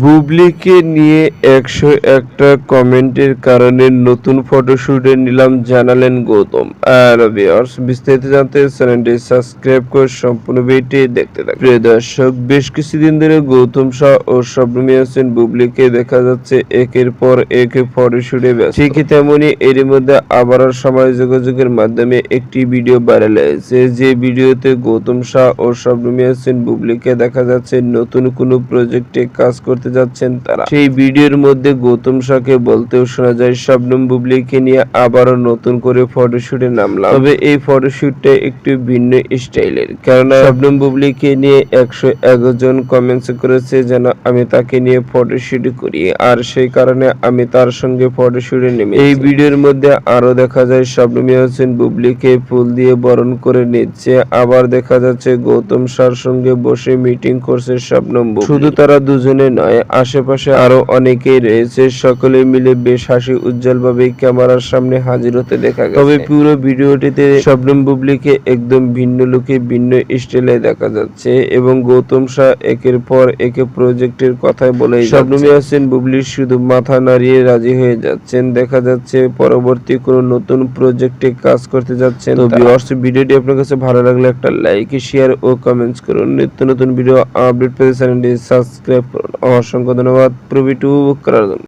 বুবলিকে নিয়ে একশো একটা কমেন্টের কারণে নতুন ফটোশুটে নিলাম, জানালেন গৌতম। আর বিস্তারিত জানতে চ্যানেলটি সাবস্ক্রাইব করে সম্পূর্ণ ভিডিওটি দেখতে থাকুন। প্রিয় দর্শক, বেশ কিছুদিন ধরে গৌতম শাহ ও শবনমী হোসেন বুবলিকে দেখা যাচ্ছে একের পর এক ফটোশুটে ব্যস্ত। ঠিকই তেমনি এর মধ্যে আবারও সমাজ যোগাযোগের মাধ্যমে একটি ভিডিও ভাইরাল হয়েছে। যে ভিডিওতে গৌতম শাহ ও শবনমী হোসেন বুবলিকে দেখা যাচ্ছে, নতুন কোনো প্রজেক্টে কাজ করতে যাচ্ছেন তারা। সেই ভিডিওর মধ্যে গৌতম শাহকে বলতেও শোনা যায়, শবনম বুবলিকে নিয়ে আবারও নতুন করে ফটোশুটে নামলাম। তবে এই ফটোশুটটা একটু ভিন্ন স্টাইলের। কেননা শবনম বুবলিকে নিয়ে একশো এগারো জন কমেন্টস করেছে যেন আমি তাকে নিয়ে ফটোশুট করি, আর সেই কারণে আমি তার সঙ্গে ফটোশুটে নেমে এই ভিডিওর মধ্যে আরও দেখা যায়, শবনমী হোসেন বুবলিকে ফুল দিয়ে বরণ করে নিচ্ছে। আবার দেখা যাচ্ছে গৌতম শাহর সঙ্গে বসে মিটিং করছে শবনম। শুধু তারা দুজনে নয় আশেপাশে আরও অনেকেই রয়েছে। সকলে মিলে বেশ হাসি উজ্জ্বল ভাবে ক্যামেরার সামনে হাজির হতে দেখা গেছে। তবে পুরো ভিডিওটিতে শবনম বুবলিকে একদম ভিন্ন লুকে ভিন্ন স্টাইলে দেখা যাচ্ছে এবং গৌতম শাহ একের পর একে প্রজেক্টের কথাই বলে শবনমী হোসেন বুবলি শুধু মাথা নাড়িয়ে রাজি হয়ে যাচ্ছেন। দেখা যাচ্ছে পরবর্তী কোনো নতুন প্রজেক্টে কাজ করতে যাচ্ছেন তো ভিউয়ার্স ভিডিওটি আপনার কাছে ভালো লাগলে একটা লাইক শেয়ার ও কমেন্টস করুন। নিত্য নতুন ভিডিও আপডেট পেতে চ্যানেলটি সাবস্ক্রাইব করুন। অসংখ্য ধন্যবাদ। প্রবি টু বুক করার জন্য।